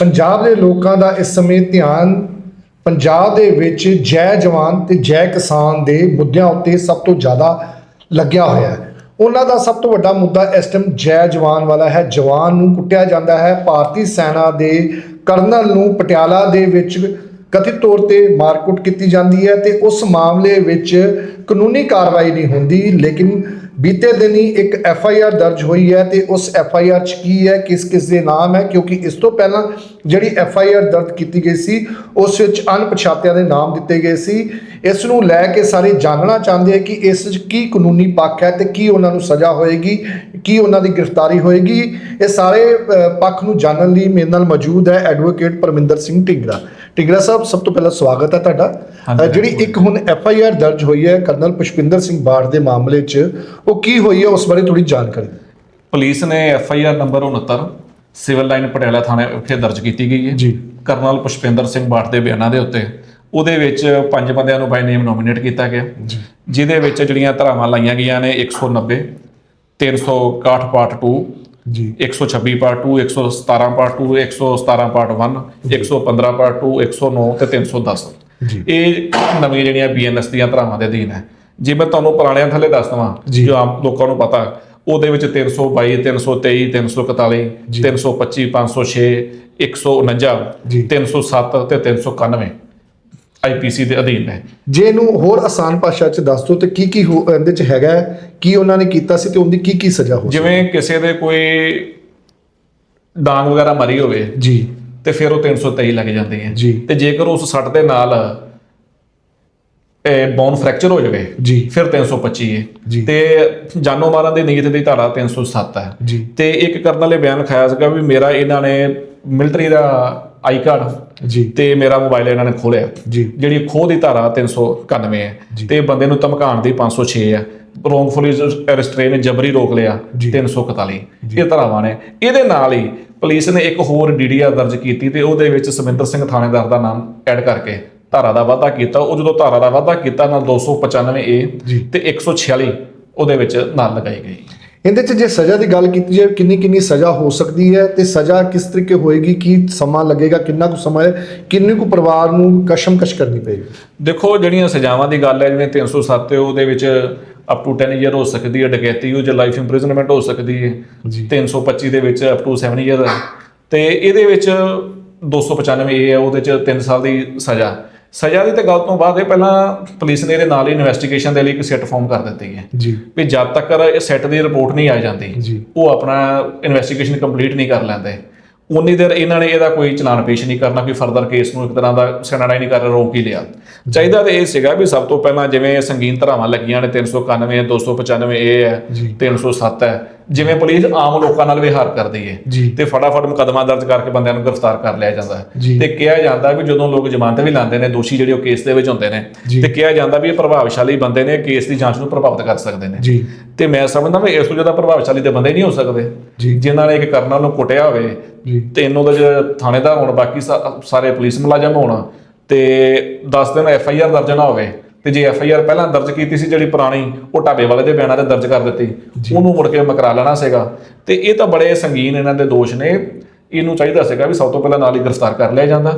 ਪੰਜਾਬ ਦੇ ਲੋਕਾਂ ਦਾ ਇਸ ਸਮੇਂ ਧਿਆਨ ਪੰਜਾਬ ਦੇ ਵਿੱਚ ਜੈ ਜਵਾਨ ਤੇ ਜੈ ਕਿਸਾਨ ਦੇ ਮੁੱਦਿਆਂ ਉੱਤੇ ਸਭ ਤੋਂ ਜ਼ਿਆਦਾ ਲੱਗਿਆ ਹੋਇਆ ਹੈ। ਉਹਨਾਂ ਦਾ ਸਭ ਤੋਂ ਵੱਡਾ ਮੁੱਦਾ ਇਸ ਟਾਈਮ ਜੈ ਜਵਾਨ ਵਾਲਾ ਹੈ। ਜਵਾਨ ਨੂੰ ਕੁੱਟਿਆ ਜਾਂਦਾ ਹੈ। ਭਾਰਤੀ ਸੈਨਾ ਦੇ ਕਰਨਲ ਨੂੰ ਪਟਿਆਲਾ ਦੇ ਵਿੱਚ ਕਥਿਤ ਤੌਰ ਤੇ ਮਾਰਕੁੱਟ ਕੀਤੀ ਜਾਂਦੀ ਹੈ ਤੇ ਉਸ ਮਾਮਲੇ ਵਿੱਚ ਕਾਨੂੰਨੀ ਕਾਰਵਾਈ ਨਹੀਂ ਹੁੰਦੀ, ਲੇਕਿਨ ਬੀਤੇ ਦਿਨ ਹੀ ਇੱਕ ਐਫ ਆਈ ਆਰ ਦਰਜ ਹੋਈ ਹੈ ਤੇ ਉਸ ਐਫ ਆਈ ਆਰ ਚ ਕੀ ਹੈ, ਕਿਸ ਕਿਸ ਦੇ ਨਾਮ ਹੈ, ਕਿਉਂਕਿ ਇਸ ਤੋਂ ਪਹਿਲਾਂ ਜਿਹੜੀ ਐਫ ਆਈ ਆਰ ਦਰਜ ਕੀਤੀ ਗਈ ਸੀ, ਉਸ ਵਿੱਚ ਅਣਪਛਾਤਿਆਂ ਦੇ ਨਾਮ ਦਿੱਤੇ ਗਏ ਸੀ। ਇਸ ਨੂੰ ਲੈ ਕੇ ਸਾਰੇ ਜਾਣਨਾ ਚਾਹੁੰਦੇ ਆ ਕਿ ਇਸ 'ਚ ਕੀ ਕਾਨੂੰਨੀ ਪੱਖ ਹੈ ਤੇ ਕੀ ਉਹਨਾਂ ਨੂੰ ਸਜ਼ਾ ਹੋਏਗੀ, ਕੀ ਉਹਨਾਂ ਦੀ ਗ੍ਰਿਫਤਾਰੀ ਹੋਏਗੀ। ਇਹ ਸਾਰੇ ਪੱਖ ਨੂੰ ਜਾਣਨ ਲਈ ਮੇਰੇ ਨਾਲ ਮੌਜੂਦ ਹੈ ਐਡਵੋਕੇਟ ਪਰਮਿੰਦਰ ਸਿੰਘ ਢਿੰਗਰਾ। ਢਿੰਗਰਾ ਸਾਹਿਬ ਸਭ ਤੋਂ ਪਹਿਲਾਂ ਸਵਾਗਤ ਹੈ ਤੁਹਾਡਾ। ਜਿਹੜੀ ਇੱਕ ਹੁਣ ਐਫ ਆਈ ਆਰ ਦਰਜ ਹੋਈ ਹੈ ਕਰਨਲ ਪੁਸ਼ਪਿੰਦਰ ਸਿੰਘ ਬਾੜ ਦੇ ਮਾਮਲੇ 'ਚ ਉਹ ਕੀ ਹੋਈ ਹੈ ਉਸ ਬਾਰੇ ਥੋੜੀ ਜਾਣਕਾਰੀ। ਪੁਲਿਸ ਨੇ F I R number 69 civil line Patiala ਥਾਣੇ ਵਿਖੇ ਦਰਜ ਕੀਤੀ ਗਈ ਹੈ। ਜੀ। ਕਰਨਲ ਪੁਸ਼ਪਿੰਦਰ ਸਿੰਘ ਬਾਠ ਦੇ ਬਿਆਨਾਂ ਦੇ ਉੱਤੇ ਉਹਦੇ ਵਿੱਚ ਪੰਜ ਬੰਦਿਆਂ ਨੂੰ ਬਾਈ ਨੇਮ ਨੋਮੀਨੇਟ ਕੀਤਾ ਗਿਆ। ਜਿਹਦੇ ਵਿੱਚ ਜਿਹੜੀਆਂ ਧਾਰਾਵਾਂ ਲਾਈਆਂ ਗਈਆਂ ਨੇ 190 361 ਪਾਰਟ 2 ਜੀ 126 ਪਾਰਟ 2 117 ਪਾਰਟ 2 117 ਪਾਰਟ 1 115 ਪਾਰਟ 2 109 ਤੇ 310 ਜੀ। ਇਹ ਨਵੀਆਂ ਜਿਹੜੀਆਂ ਬੀਐਨਐਸ ਦੀਆਂ ਧਾਰਾਵਾਂ ਦੇ ਅਧੀਨ ਹੈ ਜੇ ਮੈਂ ਤੁਹਾਨੂੰ ਪੁਰਾਣਿਆਂ ਥੱਲੇ ਦੱਸ ਦਵਾਂ ਜੀ। ਆਮ ਲੋਕਾਂ ਨੂੰ ਪਤਾ ਉਹਦੇ ਵਿੱਚ 322 323 341 325 506 149 ਜੀ। 307 ਤੇ 391 ਆਈਪੀਸੀ ਦੇ ਅਧੀਨ ਹੈ। ਜੇ ਇਹਨੂੰ ਹੋਰ ਆਸਾਨ ਭਾਸ਼ਾ 'ਚ ਦੱਸ ਦਿਓ ਤੇ ਕੀ ਕੀ ਹੋ- ਇਹਦੇ 'ਚ ਹੈਗਾ ਹੈ, ਕੀ ਉਹਨਾਂ ਨੇ ਕੀਤਾ ਸੀ ਤੇ ਉਹਦੀ ਕੀ ਕੀ ਸਜ਼ਾ ਹੋ ਜਿਵੇਂ ਕਿਸੇ ਦੇ ਕੋਈ ਡਾਂਗ ਵਗੈਰਾ ਮਰੀ ਹੋਵੇ? ਜੀ। ਤੇ ਫਿਰ ਉਹ 323 ਲੱਗ ਜਾਂਦੀ ਹੈ ਜੀ। ਤੇ ਜੇਕਰ ਉਸ ਸੱਟ ਦੇ ਨਾਲ ਇਹ ਬੋਨ ਫ੍ਰੈਕਚਰ ਹੋ ਜਾਵੇ ਜੀ। ਫਿਰ 325 ਜੀ। ਹੈ। ਤੇ ਜਾਨੋਂ ਮਾਰਨ ਦੀ ਨੀਅਤ ਦੀ ਧਾਰਾ 307 ਹੈ। ਜੀ। ਤੇ ਇੱਕ ਕਰਨਲ ਨੇ ਬਿਆਨ ਖਾਇਆ ਸੀਗਾ ਵੀ ਮੇਰਾ ਇਹਨਾਂ ਨੇ ਮਿਲਟਰੀ ਦਾ ਆਈ ਕਾਰਡ ਜੀ। ਤੇ ਮੇਰਾ ਮੋਬਾਈਲ ਇਹਨਾਂ ਨੇ ਖੋਲਿਆ ਜੀ। ਜਿਹੜੀ ਖੋਹ ਦੀ ਧਾਰਾ 391 ਹੈ। ਤੇ ਬੰਦੇ ਨੂੰ ਧਮਕਾਉਣ ਦੀ 506 ਹੈ। ਰੋਂਗਫੁਲੀ ਰਿਸਟ੍ਰੇਨ ਜਬਰੀ ਰੋਕ ਲਿਆ ਜੀ। 341 ਇਹ ਧਾਰਾਵਾਂ ਨੇ। ਇਹਦੇ ਨਾਲ ਹੀ ਪੁਲਿਸ ਨੇ ਇੱਕ ਹੋਰ ਡੀਡੀਆਰ ਦਰਜ ਕੀਤੀ ਤੇ ਉਹਦੇ ਵਿੱਚ ਸਮਿੰਦਰ ਸਿੰਘ ਥਾਣੇਦਾਰ ਦਾ ਨਾਮ ਐਡ ਕਰਕੇ ਧਾਰਾ ਦਾ ਵਾਅਦਾ ਕੀਤਾ। ਉਹ ਜਦੋਂ ਧਾਰਾ ਦਾ ਵਾਅਦਾ ਕੀਤਾ ਨਾਲ 295 ਏ ਜੀ। ਤੇ 146 ਉਹਦੇ ਵਿੱਚ ਨਾਲ ਲਗਾਈ ਗਈ। ਇਹਦੇ 'ਚ ਜੇ ਸਜ਼ਾ ਦੀ ਗੱਲ ਕੀਤੀ ਜਾਵੇ ਕਿੰਨੀ ਕਿੰਨੀ ਸਜ਼ਾ ਹੋ ਸਕਦੀ ਹੈ ਤੇ ਸਜ਼ਾ ਕਿਸ ਤਰੀਕੇ ਹੋਏਗੀ ਕੀ ਸਮਾਂ ਲੱਗੇਗਾ ਕਿੰਨਾ ਕੁ ਸਮਾਂ ਹੈ ਕਿੰਨੀ ਕੁ ਪਰਿਵਾਰ ਨੂੰ ਕਸ਼ਮਕਸ਼ ਕਰਨੀ ਪਏਗੀ? ਦੇਖੋ ਜਿਹੜੀਆਂ ਸਜ਼ਾਵਾਂ ਦੀ ਗੱਲ ਹੈ ਜਿਵੇਂ 307 ਤੇ ਉਹਦੇ ਵਿੱਚ ਅਪ ਟੂ 10 ਇਅਰ ਹੋ ਸਕਦੀ ਹੈ ਡਕੈਤੀ ਹੋ ਜਾਂ ਲਾਈਫ ਇੰਪ੍ਰਿਜ਼ਨਮੈਂਟ ਹੋ ਸਕਦੀ ਹੈ। ਜੀ। 325 ਦੇ ਵਿੱਚ ਅਪ ਟੂ 7 ਇਅਰ ਤੇ ਇਹਦੇ ਵਿੱਚ 295 ਇਹ ਹੈ ਉਹਦੇ ਚ 3 ਸਾਲ ਦੀ ਸਜ਼ਾ। ਸਜ਼ਾ ਦੀ ਤੇ ਗੱਲ ਤੋਂ ਬਾਅਦ ਇਹ ਪਹਿਲਾਂ ਪੁਲਿਸ ਨੇ ਇਹਦੇ ਨਾਲ ਹੀ ਇਨਵੈਸਟੀਗੇਸ਼ਨ ਦੇ ਲਈ ਇੱਕ ਸੈੱਟ ਫਾਰਮ ਕਰ ਦਿੱਤੀ ਹੈ। ਜੀ। ਵੀ ਜਦ ਤੱਕ ਇਹ ਸੈੱਟ ਦੀ ਰਿਪੋਰਟ ਨਹੀਂ ਆ ਜਾਂਦੀ ਜੀ। ਉਹ ਆਪਣਾ ਇਨਵੈਸਟੀਗੇਸ਼ਨ ਕੰਪਲੀਟ ਨਹੀਂ ਕਰ ਲੈਂਦੇ। ਉਨੀ ਦੇਰ ਇਹਨਾਂ ਨੇ ਇਹਦਾ ਕੋਈ ਚਲਾਨ ਪੇਸ਼ ਨਹੀਂ ਕਰਨਾ ਕੋਈ ਫਰਦਰ ਕੇਸ ਨੂੰ ਇੱਕ ਤਰ੍ਹਾਂ ਦਾ ਸੈਨਾਡਾਈ ਨਹੀਂ ਕਰ ਰੋਕ ਹੀ ਲਿਆ। ਚਾਹੀਦਾ ਤੇ ਇਹ ਸੀਗਾ ਵੀ ਸਭ ਤੋਂ ਪਹਿਲਾਂ ਜਿਵੇਂ ਸੰਗੀਨ ਧਰਾਵਾਂ ਲੱਗੀਆਂ ਨੇ 391 295 ਇਹ ਹੈ ਜੀ। 307 ਹੈ ਜਿਵੇਂ ਪੁਲਿਸ ਆਮ ਲੋਕਾਂ ਨਾਲ ਵਿਹਾਰ ਕਰਦੀ ਹੈ ਤੇ ਫਟਾਫਟ ਮੁਕੱਦਮਾ ਦਰਜ ਕਰਕੇ ਬੰਦਿਆਂ ਨੂੰ ਗ੍ਰਿਫਤਾਰ ਕਰ ਲਿਆ ਜਾਂਦਾ ਹੈ। ਤੇ ਕਿਹਾ ਜਾਂਦਾ ਵੀ ਜਦੋਂ ਲੋਕ ਜ਼ਮਾਨਤ ਵੀ ਲਾਉਂਦੇ ਨੇ ਦੋਸ਼ੀ ਜਿਹੜੇ ਉਹ ਕੇਸ ਦੇ ਵਿੱਚ ਹੁੰਦੇ ਨੇ। ਤੇ ਕਿਹਾ ਜਾਂਦਾ ਵੀ ਇਹ ਪ੍ਰਭਾਵਸ਼ਾਲੀ ਬੰਦੇ ਨੇ ਕੇਸ ਦੀ ਜਾਂਚ ਨੂੰ ਪ੍ਰਭਾਵਿਤ ਕਰ ਸਕਦੇ ਨੇ। ਤੇ ਮੈਂ ਸਮਝਦਾ ਵੀ ਇਸ ਤੋਂ ਜ਼ਿਆਦਾ ਪ੍ਰਭਾਵਸ਼ਾਲੀ ਤੇ ਬੰਦੇ ਨਹੀਂ ਹੋ ਸਕਦੇ। ਜਿਨ੍ਹਾਂ ਨੇ ਇੱਕ ਕਰਨਲ ਨੂੰ ਕੁੱਟਿਆ ਹੋਵੇ ਜੀ। ਤਿੰਨ ਉਹਦੇ ਚ ਥਾਣੇਦਾਰ ਹੋਣ ਬਾਕੀ ਸਾਰੇ ਪੁਲਿਸ ਮੁਲਾਜ਼ਮ ਹੋਣ ਤੇ 10 ਦਿਨ ਐਫ ਆਈ ਆਰ ਦਰਜ ਨਾ ਹੋਵੇ ਤੇ ਜੇ ਐਫ ਆਈ ਆਰ ਪਹਿਲਾਂ ਦਰਜ ਕੀਤੀ ਸੀ ਜਿਹੜੀ ਪੁਰਾਣੀ ਉਹ ਢਾਬੇ ਵਾਲੇ ਦੇ ਬਿਆਨਾਂ ਤੇ ਦਰਜ ਕਰ ਦਿੱਤੀ। ਉਹਨੂੰ ਮੁੜ ਕੇ ਮਕਰਾ ਲੈਣਾ ਸੀਗਾ। ਤੇ ਇਹ ਤਾਂ ਬੜੇ ਸੰਗੀਨ ਇਹਨਾਂ ਦੇ ਦੋਸ਼ ਨੇ। ਇਹਨੂੰ ਚਾਹੀਦਾ ਸੀਗਾ ਵੀ ਸਭ ਤੋਂ ਪਹਿਲਾਂ ਨਾਲ ਹੀ ਗ੍ਰਿਫਤਾਰ ਕਰ ਲਿਆ ਜਾਂਦਾ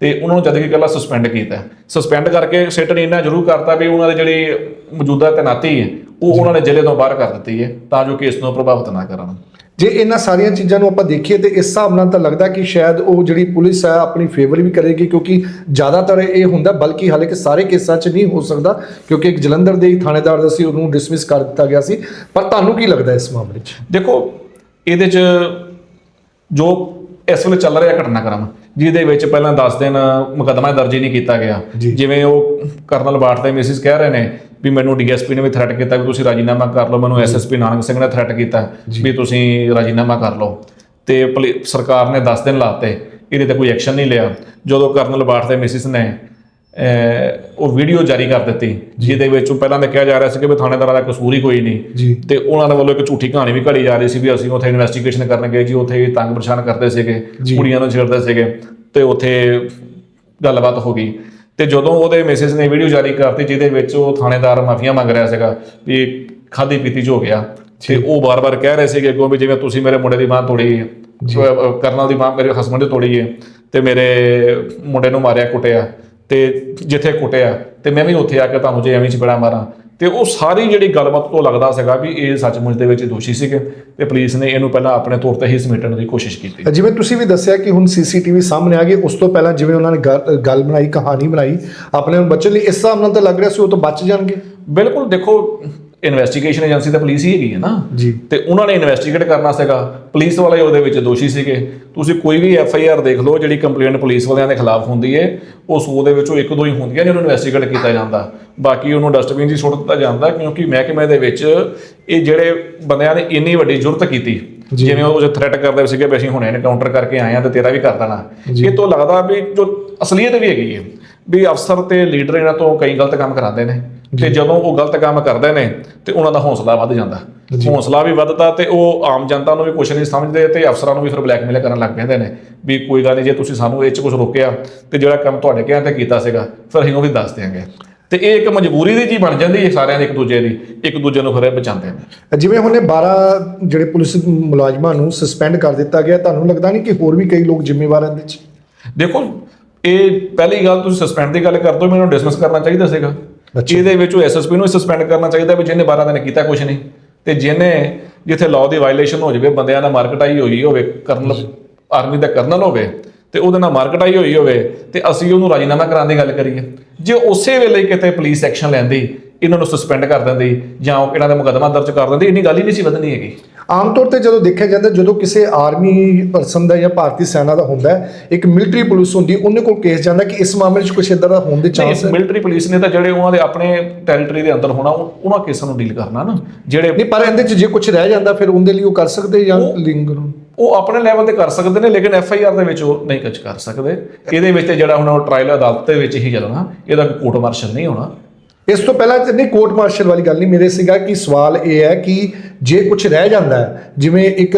ਤੇ ਉਹਨਾਂ ਨੂੰ ਜਦ ਕਿ ਕੱਲਾ ਸਸਪੈਂਡ ਕੀਤਾ। ਸਸਪੈਂਡ ਕਰਕੇ ਸਿੱਟ ਨੇ ਇੰਨਾ ਜ਼ਰੂਰ ਕਰਤਾ ਵੀ ਉਹਨਾਂ ਦੀ ਜਿਹੜੀ ਮੌਜੂਦਾ ਤੈਨਾਤੀ ਹੈ ਉਹ ਉਹਨਾਂ ਨੇ ਜ਼ਿਲ੍ਹੇ ਤੋਂ ਬਾਹਰ ਕਰ ਦਿੱਤੀ ਹੈ ਤਾਂ ਜੋ ਕੇਸ ਨੂੰ ਪ੍ਰਭਾਵਿਤ ਨਾ ਕਰਨ। ਜੇ ਇਹਨਾਂ ਸਾਰੀਆਂ ਚੀਜ਼ਾਂ ਨੂੰ ਆਪਾਂ ਦੇਖੀਏ ਤੇ ਇਸ ਹਿਸਾਬ ਨਾਲ ਤਾਂ ਲੱਗਦਾ ਕਿ ਸ਼ਾਇਦ ਉਹ ਜਿਹੜੀ ਪੁਲਿਸ ਹੈ ਆਪਣੀ ਫੇਵਰ ਵੀ ਕਰੇਗੀ ਕਿਉਂਕਿ ਜ਼ਿਆਦਾਤਰ ਇਹ ਹੁੰਦਾ ਬਲਕਿ ਹਾਲੇ ਕਿ ਸਾਰੇ ਕੇਸਾਂ 'ਚ ਨਹੀਂ ਹੋ ਸਕਦਾ ਕਿਉਂਕਿ ਇੱਕ ਜਲੰਧਰ ਦੇ ਹੀ ਥਾਣੇਦਾਰ ਦਾ ਸੀ ਉਹਨੂੰ ਡਿਸਮਿਸ ਕਰ ਦਿੱਤਾ ਗਿਆ ਸੀ। ਪਰ ਤੁਹਾਨੂੰ ਕੀ ਲੱਗਦਾ ਇਸ ਮਾਮਲੇ 'ਚ? ਦੇਖੋ ਇਹਦੇ ਚ ਜੋ ਇਸ ਵੇਲੇ ਚੱਲ ਰਿਹਾ ਘਟਨਾਕ੍ਰਮ ਜਿਹਦੇ ਵਿੱਚ ਪਹਿਲਾਂ 10 ਦਿਨ ਮੁਕੱਦਮਾ ਦਰਜ ਹੀ ਨਹੀਂ ਕੀਤਾ ਗਿਆ। ਜਿਵੇਂ ਉਹ ਕਰਨਲ ਬਾਠ ਤੇ ਮਿਸਿਸ ਕਹਿ ਰਹੇ ਨੇ ਵੀ ਮੈਨੂੰ ਡੀਐਸਪੀ ਨੇ ਵੀ ਥ੍ਰੈਟ ਕੀਤਾ ਵੀ ਤੁਸੀਂ ਰਾਜੀਨਾਮਾ ਕਰ ਲਓ ਮੈਨੂੰ ਐਸਐਸਪੀ ਨਾਨਕ ਸਿੰਘ ਨੇ ਥ੍ਰੈਟ ਕੀਤਾ ਵੀ ਤੁਸੀਂ ਰਾਜੀਨਾਮਾ ਕਰ ਲਓ। ਤੇ ਸਰਕਾਰ ਨੇ 10 ਦਿਨ ਲਾਤੇ ਇਹਦੇ ਤੇ ਕੋਈ ਐਕਸ਼ਨ ਨਹੀਂ ਲਿਆ। ਜਦੋਂ ਕਰਨਲ ਬਾਠ ਤੇ ਮਿਸਿਸ ਨੇ ਉਹ ਵੀਡੀਓ ਜਾਰੀ ਕਰ ਦਿੱਤੀ ਜਿਹਦੇ ਵਿੱਚ ਉਹ ਪਹਿਲਾਂ ਤਾਂ ਕਿਹਾ ਜਾ ਰਿਹਾ ਸੀ ਕਿ ਵੀ ਥਾਣੇਦਾਰਾਂ ਦਾ ਕਸੂਰ ਹੀ ਕੋਈ ਨਹੀਂ। ਤੇ ਉਹਨਾਂ ਦੇ ਵੱਲੋਂ ਇੱਕ ਝੂਠੀ ਕਹਾਣੀ ਵੀ ਘੜੀ ਜਾ ਰਹੀ ਸੀ ਵੀ ਅਸੀਂ ਉੱਥੇ ਇਨਵੈਸਟੀਗੇਸ਼ਨ ਕਰਨ ਗਏ ਜੀ ਉੱਥੇ ਤੰਗ ਪਰੇਸ਼ਾਨ ਕਰਦੇ ਸੀਗੇ। ਕੁੜੀਆਂ ਨੂੰ ਛੇੜਦੇ ਸੀਗੇ ਤੇ ਉੱਥੇ ਗੱਲਬਾਤ ਹੋ ਗਈ। ਤੇ ਜਦੋਂ ਉਹਦੇ ਮੈਸੇਜ ਨੇ ਵੀਡੀਓ ਜਾਰੀ ਕਰਤੀ ਜਿਹਦੇ ਵਿੱਚ ਉਹ ਥਾਣੇਦਾਰ ਮਾਫੀਆ ਮੰਗ ਰਿਹਾ ਸੀਗਾ ਵੀ ਖਾਦੀ ਪੀਤੀ ਚ ਹੋ ਗਿਆ ਤੇ ਉਹ ਬਾਰ-ਬਾਰ ਕਹਿ ਰਹੇ ਸੀਗੇ ਅੱਗੋਂ ਵੀ ਜਿਵੇਂ ਤੁਸੀਂ ਮੇਰੇ ਮੁੰਡੇ ਦੀ ਬਾਂਹ ਤੋੜੀ ਅਹ ਕਰਨਲ ਦੀ ਮਾਂ ਮੇਰੇ ਹਸਬੰਡ ਦੀ ਤੋੜੀ ਹੈ ਤੇ ਮੇਰੇ ਮੁੰਡੇ ਨੂੰ ਮਾਰਿਆ ਕੁੱਟਿਆ ਤੇ ਜਿੱਥੇ ਕੁੱਟਿਆ ਤੇ ਮੈਂ ਵੀ ਉੱਥੇ ਆ ਕੇ ਤੁਹਾਨੂੰ ਜੇ ਐਵੇਂ ਚਪੜਾ ਮਾਰਾਂ ਤੇ ਉਹ ਸਾਰੀ ਜਿਹੜੀ ਗੱਲਬਾਤ ਤੋਂ ਲੱਗਦਾ ਸੀਗਾ ਵੀ ਇਹ ਸੱਚਮੁੱਚ ਦੇ ਵਿੱਚ ਦੋਸ਼ੀ ਸੀਗੇ ਤੇ ਪੁਲਿਸ ਨੇ ਇਹਨੂੰ ਪਹਿਲਾਂ ਆਪਣੇ ਤੌਰ ਤੇ ਹੀ ਸਮੇਟਣ ਦੀ ਕੋਸ਼ਿਸ਼ ਕੀਤੀ। ਜਿਵੇਂ ਤੁਸੀਂ ਵੀ ਦੱਸਿਆ ਕਿ ਹੁਣ ਸੀਸੀਟੀਵੀ ਸਾਹਮਣੇ ਆ ਗਏ ਉਸ ਤੋਂ ਪਹਿਲਾਂ ਜਿਵੇਂ ਉਹਨਾਂ ਨੇ ਗੱਲ- ਬਣਾਈ ਕਹਾਣੀ ਬਣਾਈ ਆਪਣੇ ਨੂੰ ਬਚਣ ਲਈ ਇਸ ਹਿਸਾਬ ਨਾਲ ਤਾਂ ਲੱਗ ਰਿਹਾ ਸੀ ਉਹ ਤੋਂ ਬਚ ਜਾਣਗੇ। ਬਿਲਕੁਲ ਦੇਖੋ ਇਨਵੈਸਟੀਗੇਸ਼ਨ ਏਜੰਸੀ ਤਾਂ ਪੁਲਿਸ ਹੀ ਹੈਗੀ ਹੈ ਨਾ। ਜੀ। ਤੇ ਉਹਨਾਂ ਨੇ ਇਨਵੈਸਟੀਗੇਟ ਕਰਨਾ ਸੀਗਾ। ਪੁਲਿਸ ਵਾਲੇ ਉਹਦੇ ਵਿੱਚ ਦੋਸ਼ੀ ਸੀਗੇ। ਤੁਸੀਂ ਕੋਈ ਵੀ ਐਫ ਆਈ ਆਰ ਦੇਖ ਲਓ ਜਿਹੜੀ ਕੰਪਲੇਂਟ ਪੁਲਿਸ ਵਾਲਿਆਂ ਦੇ ਖਿਲਾਫ ਹੁੰਦੀ ਹੈ ਉਹ ਸੌ ਦੇ ਵਿੱਚੋਂ ਇੱਕ ਦੋ ਹੀ ਹੁੰਦੀਆਂ ਜਿਹਨੂੰ ਇਨਵੈਸਟੀਗੇਟ ਕੀਤਾ ਜਾਂਦਾ। ਬਾਕੀ ਉਹਨੂੰ ਡਸਟਬਿਨ 'ਚ ਸੁੱਟ ਦਿੱਤਾ ਜਾਂਦਾ ਕਿਉਂਕਿ ਮਹਿਕਮੇ ਦੇ ਵਿੱਚ ਇਹ ਜਿਹੜੇ ਬੰਦਿਆਂ ਨੇ ਇੰਨੀ ਵੱਡੀ ਜ਼ਰੂਰਤ ਕੀਤੀ ਜਿਵੇਂ ਉਹ ਜੋ ਥ੍ਰੈਟ ਕਰਦੇ ਸੀਗੇ ਵੀ ਅਸੀਂ ਹੁਣੇ ਐਨਕਾਊਂਟਰ ਕਰਕੇ ਆਏ ਆ ਤੇ ਤੇਰਾ ਵੀ ਕਰ ਦੇਣਾ। ਇਹ ਤੋਂ ਲੱਗਦਾ ਵੀ ਜੋ ਅਸਲੀਅਤ ਵੀ ਹੈਗੀ ਹੈ ਵੀ ਅਫਸਰ ਤੇ ਲੀਡਰ ਇਹਨਾਂ ਤੋਂ ਕਈ ਗਲਤ ਕੰਮ ਕਰਾਉਂਦੇ ਨੇ। ਤੇ ਜਦੋਂ ਉਹ ਗਲਤ ਕੰਮ ਕਰਦੇ ਨੇ ਤੇ ਉਹਨਾਂ ਦਾ ਹੌਸਲਾ ਵੱਧ ਜਾਂਦਾ। ਹੌਸਲਾ ਵੀ ਵੱਧਦਾ ਤੇ ਉਹ ਆਮ ਜਨਤਾ ਨੂੰ ਵੀ ਕੁਝ ਨਹੀਂ ਸਮਝਦੇ ਤੇ ਅਫਸਰਾਂ ਨੂੰ ਵੀ ਫਿਰ ਬਲੈਕਮੇਲ ਕਰਨ ਲੱਗ ਪੈਂਦੇ ਨੇ ਵੀ ਕੋਈ ਗੱਲ ਨਹੀਂ ਜੇ ਤੁਸੀਂ ਸਾਨੂੰ ਇਹ ਚ ਕੁਝ ਰੋਕਿਆ ਤੇ ਜਿਹੜਾ ਕੰਮ ਤੁਹਾਡੇ ਕਹਿਣ ਤੇ ਕੀਤਾ ਸੀਗਾ ਫਿਰ ਅਸੀਂ ਉਹ ਵੀ ਦੱਸ ਦਿਆਂਗੇ। ਤੇ ਇਹ ਇੱਕ ਮਜਬੂਰੀ ਦੀ ਜੀ ਬਣ ਜਾਂਦੀ ਹੈ ਸਾਰਿਆਂ ਦੀ ਇੱਕ ਦੂਜੇ ਦੀ ਇੱਕ ਦੂਜੇ ਨੂੰ ਫਿਰ ਬਚਾਉਂਦੇ ਨੇ। ਜਿਵੇਂ ਹੁਣੇ 12 ਜਿਹੜੇ ਪੁਲਿਸ ਮੁਲਾਜ਼ਮਾਂ ਨੂੰ ਸਸਪੈਂਡ ਕਰ ਦਿੱਤਾ ਗਿਆ ਤੁਹਾਨੂੰ ਲੱਗਦਾ ਨਹੀਂ ਕਿ ਹੋਰ ਵੀ ਕਈ ਲੋਕ ਜ਼ਿੰਮੇਵਾਰ ਹਨ ਇਹਦੇ 'ਚ? ਦੇਖੋ ਇਹ ਪਹਿਲੀ ਗੱਲ ਤੁਸੀਂ ਸਸਪੈਂਡ ਦੀ ਗੱਲ ਕਰਦੇ ਹੋ ਮੈਨੂੰ ਡਿਸਮਿਸ ਕਰਨਾ ਚਾਹੀਦਾ ਸੀਗਾ। ਇਹਦੇ ਵਿੱਚ ਐਸਐਸਪੀ ਨੂੰ ਸਸਪੈਂਡ ਕਰਨਾ ਚਾਹੀਦਾ ਵੀ ਜਿਹਨੇ 12 ਦਿਨ ਕੀਤਾ ਕੁਝ ਨਹੀਂ। ਤੇ ਜਿਹਨੇ ਜਿੱਥੇ ਲਾਅ ਦੀ ਵਾਇਲੇਸ਼ਨ ਹੋ ਜਾਵੇ ਬੰਦਿਆਂ ਨਾਲ ਮਾਰਕਟਾਈ ਹੋਈ ਹੋਵੇ ਕਰਨਲ ਆਰਮੀ ਦਾ ਕਰਨਲ ਹੋਵੇ ਤੇ ਉਹਦੇ ਨਾਲ ਮਾਰਕਟਾਈ ਹੋਈ ਹੋਵੇ ਤੇ ਅਸੀਂ ਉਹਨੂੰ ਰਾਜੀਨਾਮਾ ਕਰਾਉਣ ਦੀ ਗੱਲ ਕਰੀਏ। ਜੇ ਉਸੇ ਵੇਲੇ ਕਿਤੇ ਪੁਲਿਸ ਐਕਸ਼ਨ ਲੈਂਦੀ ਇਹਨਾਂ ਨੂੰ ਸਸਪੈਂਡ ਕਰ ਦਿੰਦੀ ਜਾਂ ਉਹ ਇਹਨਾਂ ਦਾ ਮੁਕੱਦਮਾ ਦਰਜ ਕਰ ਦਿੰਦੀ ਇੰਨੀ ਗੱਲ ਹੀ ਨਹੀਂ ਸੀ ਵਧਣੀ ਹੈਗੀ। ਆਮ ਤੌਰ ਤੇ ਜਦੋਂ ਦੇਖਿਆ ਜਾਂਦਾ ਜਦੋਂ ਕਿਸੇ ਆਰਮੀ ਪਰਸਨ ਦਾ ਜਾਂ ਭਾਰਤੀ ਸੈਨਾ ਦਾ ਹੁੰਦਾ ਇੱਕ ਮਿਲਟਰੀ ਪੁਲਿਸ ਹੁੰਦੀ ਉਹਨੇ ਕੋਲ ਕੇਸ ਜਾਂਦਾ ਕਿ ਇਸ ਮਾਮਲੇ 'ਚ ਕੁਝ ਇਦਾਂ ਦਾ ਹੋਣ ਦੇ ਚਾਂਸ ਹੈ। ਮਿਲਟਰੀ ਪੁਲਿਸ ਨੇ ਤਾਂ ਜਿਹੜੇ ਉਹਨਾਂ ਦੇ ਆਪਣੇ ਟੈਰੀਟਰੀ ਦੇ ਅੰਦਰ ਹੋਣਾ ਉਹ- ਉਹਨਾਂ ਕੇਸਾਂ ਨੂੰ ਡੀਲ ਕਰਨਾ ਨਾ। ਜਿਹੜੇ ਨਹੀਂ ਪਰ ਇਹਦੇ 'ਚ ਜੇ ਕੁਝ ਰਹਿ ਜਾਂਦਾ ਫਿਰ ਉਹਦੇ ਲਈ ਉਹ ਕਰ ਸਕਦੇ ਜਾਂ ਲਿੰਗ ਉਹ ਆਪਣੇ ਲੈਵਲ ਤੇ ਕਰ ਸਕਦੇ ਨੇ ਲੇਕਿਨ ਐਫ ਆਈ ਆਰ ਦੇ ਵਿੱਚ ਉਹ ਨਹੀਂ ਕੁਝ ਕਰ ਸਕਦੇ। ਇਹਦੇ ਵਿੱਚ ਤੇ ਜਿਹੜਾ ਹੁਣ ਉਹ ਟ੍ਰਾਇਲ ਅਦਾਲਤ ਦੇ ਵਿੱਚ ਹੀ ਚੱਲਣਾ ਇਹਦਾ ਕੋਈ ਕੋਰਟ ਮਾਰਸ਼ਲ ਨਹੀਂ ਹੋਣਾ। ਇਸ ਤੋਂ ਪਹਿਲਾਂ ਤੇ ਨਹੀਂ ਕੋਰਟ ਮਾਰਸ਼ਲ ਵਾਲੀ ਗੱਲ ਨਹੀਂ ਮੇਰੇ ਸੀਗਾ ਕਿ ਸਵਾਲ ਇਹ ਹੈ ਕਿ ਜੇ ਕੁਝ ਰਹਿ ਜਾਂਦਾ ਹੈ ਜਿਵੇਂ ਇੱਕ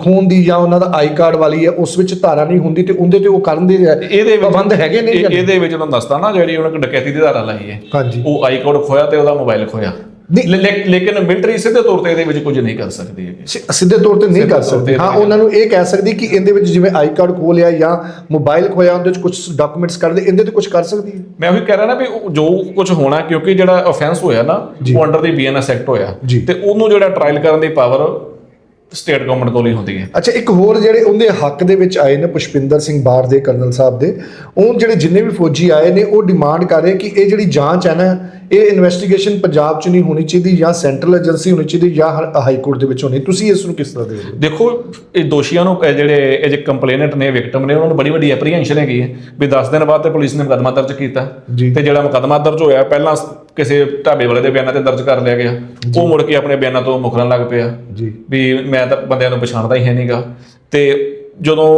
ਖੂਨ ਦੀ ਜਾਂ ਉਹਨਾਂ ਦਾ ਆਈ ਕਾਰਡ ਵਾਲੀ ਹੈ ਉਸ ਵਿੱਚ ਧਾਰਾ ਨਹੀਂ ਹੁੰਦੀ ਤੇ ਉਹਦੇ ਤੇ ਉਹ ਕਰਨ ਦੇ ਇਹਦੇ ਵਿੱਚ ਪਾਬੰਦ ਹੈਗੇ ਨੇ? ਇਹਦੇ ਵਿੱਚ ਤੁਹਾਨੂੰ ਦੱਸਦਾ ਨਾ ਜਿਹੜੀ ਉਹਨਾਂ ਡਕੈਤੀ ਦੀ ਧਾਰਾ ਲਾਈ ਹੈ। ਹਾਂਜੀ। ਉਹ ਆਈ ਕੋਡ ਖੋਇਆ ਤੇ ਉਹਦਾ ਮੋਬਾਈਲ ਖੋਇਆ ਨਹੀਂ। ਲੇਕਿਨ ਮਿਲਟਰੀ ਸਿੱਧੇ ਤੌਰ ਤੇ ਇਹਦੇ ਵਿੱਚ ਕੁਝ ਨਹੀਂ ਕਰ ਸਕਦੀ ਸਿ- ਸਿੱਧੇ ਤੌਰ ਤੇ ਨਹੀਂ ਕਰ ਸਕਦੇ। ਹਾਂ ਉਹਨਾਂ ਨੂੰ ਇਹ ਕਹਿ ਸਕਦੀ ਕਿ ਇਹਦੇ ਵਿੱਚ ਜਿਵੇਂ ਆਈ ਕਾਰਡ ਖੋਹ ਲਿਆ ਜਾਂ ਮੋਬਾਈਲ ਖੋਇਆ ਉਹਦੇ ਵਿੱਚ ਕੁਝ ਡਾਕੂਮੈਂਟਸ ਕੱਢਦੇ ਇਹਦੇ ਤੇ ਕੁਝ ਕਰ ਸਕਦੀ ਹੈ। ਮੈਂ ਉਹੀ ਕਹਿ ਰਿਹਾ ਨਾ ਵੀ ਜੋ ਕੁਝ ਹੋਣਾ ਕਿਉਂਕਿ ਜਿਹੜਾ ਆਫੈਂਸ ਹੋਇਆ ਨਾ ਉਹ ਅੰਡਰ ਦੀ ਬੀਐਨਐਸ ਐਕਟ ਹੋਇਆ। ਤੇ ਉਹਨੂੰ ਜਿਹੜਾ ਟ੍ਰਾਇਲ ਕਰਨ ਦੀ ਪਾਵਰ ਸਟੇਟ ਗਵਰਨਮੈਂਟ ਕੋਲ ਹੀ ਹੁੰਦੀ ਹੈ। ਅੱਛਾ ਇੱਕ ਹੋਰ ਜਿਹੜੇ ਉਹਦੇ ਹੱਕ ਦੇ ਵਿੱਚ ਆਏ ਨੇ ਪੁਸ਼ਪਿੰਦਰ ਸਿੰਘ ਬਾਰ ਦੇ ਕਰਨਲ ਸਾਹਿਬ ਦੇ ਉਹ ਜਿਹੜੇ ਜਿੰਨੇ ਵੀ ਫੌਜੀ ਆਏ ਨੇ ਉਹ ਡਿਮਾਂਡ ਕਰ ਰਹੇ ਕਿ ਇਹ ਜਿਹੜੀ ਜਾਂਚ ਹੈ ਨਾ ਇਹ ਇਨਵੈਸਟੀਗੇਸ਼ਨ ਪੰਜਾਬ 'ਚ ਨਹੀਂ ਹੋਣੀ ਚਾਹੀਦੀ ਜਾਂ ਸੈਂਟਰਲ ਏਜੰਸੀ ਹੋਣੀ ਚਾਹੀਦੀ ਜਾਂ ਹਾਈ ਕੋਰਟ ਦੇ ਵਿੱਚ ਹੋਣੀ। ਤੁਸੀਂ ਇਸ ਨੂੰ ਕਿਸ ਤਰ੍ਹਾਂ ਦੇਖਦੇ ਹੋ? ਦੇਖੋ ਇਹ ਦੋਸ਼ੀਆਂ ਨੂੰ ਇਹ ਜਿਹੜੇ ਇਹ ਜੇ ਕੰਪਲੇਨੈਂਟ ਨੇ ਵਿਕਟਮ ਨੇ ਉਹਨਾਂ ਨੂੰ ਬੜੀ ਵੱਡੀ ਐਪਰੀਹੈਂਸ਼ਨ ਹੈਗੀ ਹੈ ਵੀ 10 ਦਿਨ ਬਾਅਦ ਤੇ ਪੁਲਿਸ ਨੇ ਮੁਕੱਦਮਾ ਦਰਜ ਕੀਤਾ। ਤੇ ਜਿਹੜਾ ਮੁਕੱਦਮਾ ਦਰਜ ਹੋਇਆ ਪਹਿਲਾਂ ਕਿਸੇ ਢਾਬੇ ਵਾਲੇ ਦੇ ਬਿਆਨਾਂ ਤੇ ਦਰਜ ਕਰ ਲਿਆ ਗਿਆ। ਉਹ ਮੁੜ ਕੇ ਆਪਣੇ ਬਿਆਨਾਂ ਤੋਂ ਮੁਕਰਨ ਲੱਗ ਪਿਆ ਜੀ। ਵੀ ਮੈਂ ਤਾਂ ਬੰਦਿਆਂ ਨੂੰ ਪਛਾਣਦਾ ਹੀ ਹੈ ਨਹੀਂਗਾ ਤੇ ਜਦੋਂ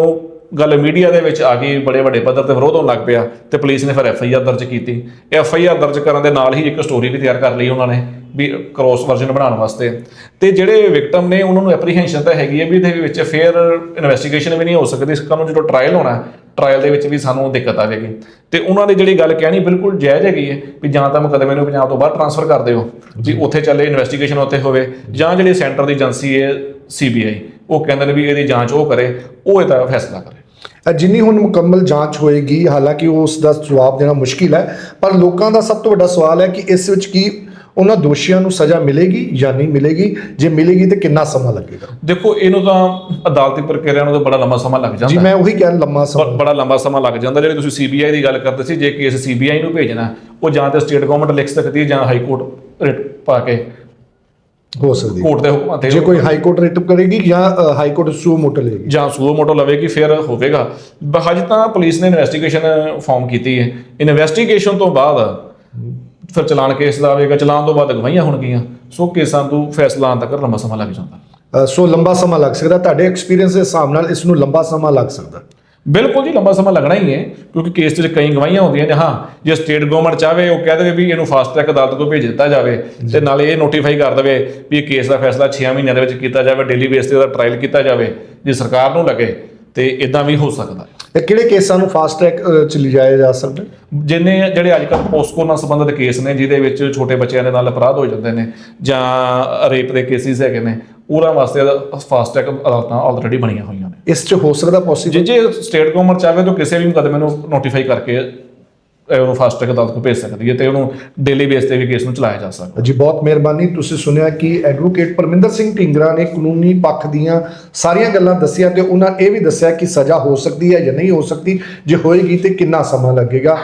ਗੱਲ ਮੀਡੀਆ ਦੇ ਵਿੱਚ ਆ ਗਈ ਬੜੇ ਵੱਡੇ ਪੱਧਰ ਤੇ ਵਿਰੋਧ ਹੋਣ ਲੱਗ ਪਿਆ ਤੇ ਪੁਲਿਸ ਨੇ ਫਿਰ ਐਫ ਆਈ ਆਰ ਦਰਜ ਕੀਤੀ। ਐਫ ਆਈ ਆਰ ਦਰਜ ਕਰਨ ਦੇ ਨਾਲ ਹੀ ਇੱਕ ਸਟੋਰੀ ਵੀ ਤਿਆਰ ਕਰ ਲਈ ਉਹਨਾਂ ਨੇ ਵੀ ਕ੍ਰੋਸ ਵਰਜ਼ਨ ਬਣਾਉਣ ਵਾਸਤੇ। ਤੇ ਜਿਹੜੇ ਵਿਕਟਮ ਨੇ ਉਹਨਾਂ ਨੂੰ ਐਪਰੀਹੈਂਸ਼ਨ ਤਾਂ ਹੈਗੀ ਹੈ ਵੀ ਇਹਦੇ ਵਿੱਚ ਫੇਅਰ ਇਨਵੈਸਟੀਗੇਸ਼ਨ ਵੀ ਨਹੀਂ ਹੋ ਸਕਦੀ ਇਸ ਕਾਨੂੰਨ ਜਦੋਂ ਟ੍ਰਾਇਲ ਹੋਣਾ ਟ੍ਰਾਇਲ ਦੇ ਵਿੱਚ ਵੀ ਸਾਨੂੰ ਦਿੱਕਤ ਆਵੇਗੀ। ਤੇ ਉਹਨਾਂ ਦੀ ਜਿਹੜੀ ਗੱਲ ਕਹਿਣੀ ਬਿਲਕੁਲ ਜਾਇਜ਼ ਹੈਗੀ ਹੈ ਵੀ ਜਾਂ ਤਾਂ ਮੁਕੱਦਮੇ ਨੂੰ ਪੰਜਾਬ ਤੋਂ ਬਾਹਰ ਟ੍ਰਾਂਸਫਰ ਕਰ ਦਿਓ ਵੀ ਉੱਥੇ ਚੱਲੇ ਇਨਵੈਸਟੀਗੇਸ਼ਨ ਉੱਥੇ ਹੋਵੇ ਜਾਂ ਜਿਹੜੀ ਸੈਂਟਰ ਦੀ ਏਜੰਸੀ ਹੈ ਸੀਬੀਆਈ ਉਹ ਕਹਿੰਦੇ ਨੇ ਵੀ ਇਹਦੀ ਜਾਂਚ ਉਹ ਕਰੇ ਉਹ ਇਹਦਾ ਫੈਸਲਾ ਕਰੇ। ਜਿੰਨੀ ਹੁਣ ਮੁਕੰਮਲ ਜਾਂਚ ਹੋਏਗੀ ਹਾਲਾਂਕਿ ਉਸ ਦਾ ਜਵਾਬ ਦੇਣਾ ਮੁਸ਼ਕਿਲ ਹੈ ਪਰ ਲੋਕਾਂ ਦਾ ਸਭ ਤੋਂ ਵੱਡਾ ਸਵਾਲ ਹੈ ਕਿ ਇਸ ਵਿੱਚ ਕੀ ਉਹਨਾਂ ਦੋਸ਼ੀਆਂ ਨੂੰ ਸਜ਼ਾ ਮਿਲੇਗੀ ਜਾਂ ਨਹੀਂ ਮਿਲੇਗੀ? ਜੇ ਮਿਲੇਗੀ ਤੇ ਕਿੰਨਾ ਸਮਾਂ ਲੱਗੇਗਾ? ਦੇਖੋ ਇਹਨੂੰ ਤਾਂ ਅਦਾਲਤੀ ਪ੍ਰਕਿਰਿਆ ਨੂੰ ਤਾਂ ਬੜਾ ਲੰਮਾ ਸਮਾਂ ਲੱਗ ਜੀ ਜਾਂਦਾ ਮੈਂ ਉਹੀ ਕਹਿਣ ਲੰਮਾ ਸਮਾਂ। ਬੜਾ ਲੰਬਾ ਸਮਾਂ ਲੱਗ ਜਾਂਦਾ ਜਿਹੜੇ ਤੁਸੀਂ ਸੀਬੀਆਈ ਦੀ ਗੱਲ ਕਰਦੇ ਸੀ ਜੇ ਕੇਸ ਸੀਬੀਆਈ ਨੂੰ ਭੇਜਣਾ ਉਹ ਜਾਂ ਤੇ ਸਟੇਟ ਗਵਰਨਮੈਂਟ ਲਿਖ ਸਕਦੀ ਹੈ ਜਾਂ ਹਾਈ ਕੋਰਟ ਰਿਟ ਪਾ ਕੇ। ਹੋ ਸਕਦੀ। ਕੋਰਟ ਦੇ ਹੁਕਮਾਂ ਤੇ ਜੇ ਕੋਈ ਹਾਈ ਕੋਰਟ ਰਿਟ ਕਰੇਗੀ ਜਾਂ ਹਾਈ ਕੋਰਟ ਸੂ ਮੋਟਰ ਲਏਗੀ। ਜਾਂ ਸੂਓ ਮੋਟੋ ਲਵੇਗੀ ਫਿਰ ਹੋਵੇਗਾ। ਬ- ਹਜੇ ਤਾਂ ਪੁਲਿਸ ਨੇ ਇਨਵੈਸਟੀਗੇਸ਼ਨ ਫਾਰਮ ਕੀਤੀ ਹੈ। ਇਨਵੈਸਟੀਗੇਸ਼ਨ ਤੋਂ ਬਾਅਦ ਫਿਰ ਚਲਾਨ ਕੇਸ ਦਾ ਆਵੇਗਾ। ਚਲਾਨ ਤੋਂ ਬਾਅਦ ਗਵਾਹੀਆਂ ਹੋਣਗੀਆਂ। ਸੋ ਕੇਸਾਂ ਤੋਂ ਫੈਸਲਾ ਆਉਣ ਤੱਕ ਲੰਮਾ ਸਮਾਂ ਲੱਗ ਜਾਂਦਾ। ਸੋ ਲੰਬਾ ਸਮਾਂ ਲੱਗ ਸਕਦਾ। ਤੁਹਾਡੇ ਐਕਸਪੀਰੀਅੰਸ ਦੇ ਹਿਸਾਬ ਨਾਲ ਇਸ ਨੂੰ ਲੰਬਾ ਸਮਾਂ ਲੱਗ ਸਕਦਾ। ਬਿਲਕੁਲ ਜੀ ਲੰਬਾ ਸਮਾਂ ਲੱਗਣਾ ਹੀ ਹੈ ਕਿਉਂਕਿ ਕੇਸ 'ਚ ਕਈ ਗਵਾਹੀਆਂ ਹੁੰਦੀਆਂ ਨੇ ਹਾਂ ਜੇ ਸਟੇਟ ਗਵਰਨਮੈਂਟ ਚਾਹਵੇ ਉਹ ਕਹਿ ਦੇਵੇ ਵੀ ਇਹਨੂੰ ਫਾਸਟ ਟਰੈਕ ਅਦਾਲਤ ਕੋਲ ਭੇਜ ਦਿੱਤਾ ਜਾਵੇ ਤੇ ਨਾਲੇ ਇਹ ਨੋਟੀਫਾਈ ਕਰ ਦੇਵੇ ਵੀ ਇਹ ਕੇਸ ਦਾ ਫੈਸਲਾ 6 ਮਹੀਨਿਆਂ ਦੇ ਵਿੱਚ ਕੀਤਾ ਜਾਵੇ ਡੇਲੀ ਬੇਸ ਤੇ ਉਹਦਾ ਟ੍ਰਾਇਲ ਕੀਤਾ ਜਾਵੇ ਜੇ ਸਰਕਾਰ ਨੂੰ ਲੱਗੇ ਤੇ ਇਦਾਂ ਵੀ ਹੋ ਸਕਦਾ ਹੈ। ਇਹ ਕਿਹੜੇ ਕੇਸਾਂ ਨੂੰ ਫਾਸਟ ਟਰੈਕ ਚ ਲਿਜਾਇਆ ਜਾ ਸਕਦਾ? ਜਿੰਨੇ ਜਿਹੜੇ ਅੱਜ ਕੱਲ੍ਹ ਪੋਸਕੋ ਨਾਲ ਸੰਬੰਧਿਤ ਕੇਸ ਨੇ ਜਿਹਦੇ ਵਿੱਚ ਛੋਟੇ ਬੱਚਿਆਂ ਦੇ ਨਾਲ ਅਪਰਾਧ ਹੋ ਜਾਂਦੇ ਨੇ ਜਾਂ ਰੇਪ ਦੇ ਕੇਸਿਸ ਹੈਗੇ ਨੇ ਉਹਨਾਂ ਵਾਸਤੇ ਫਾਸਟ ਟਰੈਕ ਅਦਾਲਤਾਂ ਆਲਰੇਡੀ ਬਣੀਆਂ ਹੋਈਆਂ ਨੇ। ਇਸ 'ਚ ਹੋ ਸਕਦਾ ਜੇ ਪੋਸੀਬਲ ਜੇ ਸਟੇਟ ਗਵਰਨਮੈਂਟ ਚਾਹਵੇ ਤਾਂ ਕਿਸੇ ਵੀ ਮੁਕੱਦਮੇ ਨੂੰ ਨੋਟੀਫਾਈ ਕਰਕੇ ਇਹ ਉਹਨੂੰ ਫਾਸਟ ਟਰੈਕ ਅਦਾਲਤ ਕੋਲ ਭੇਜ ਸਕਦੀ ਹੈ ਤੇ ਉਹਨੂੰ ਡੇਲੀ ਬੇਸ ਤੇ ਵੀ ਕੇਸ ਨੂੰ ਚਲਾਇਆ ਜਾ ਸਕਦਾ। ਜੀ ਬਹੁਤ ਮਿਹਰਬਾਨੀ। ਤੁਸੀਂ ਸੁਣਿਆ ਕਿ ਐਡਵੋਕੇਟ ਪਰਮਿੰਦਰ ਸਿੰਘ ਢਿੰਗਰਾ ਨੇ ਕਾਨੂੰਨੀ ਪੱਖ ਦੀਆਂ ਸਾਰੀਆਂ ਗੱਲਾਂ ਦੱਸੀਆਂ ਤੇ ਉਹਨਾਂ ਇਹ ਵੀ ਦੱਸਿਆ ਕਿ ਸਜ਼ਾ ਹੋ ਸਕਦੀ ਹੈ ਜਾਂ ਨਹੀਂ ਹੋ ਸਕਦੀ। ਜੇ ਹੋਏਗੀ ਤੇ ਕਿੰਨਾ ਸਮਾਂ ਲੱਗੇਗਾ?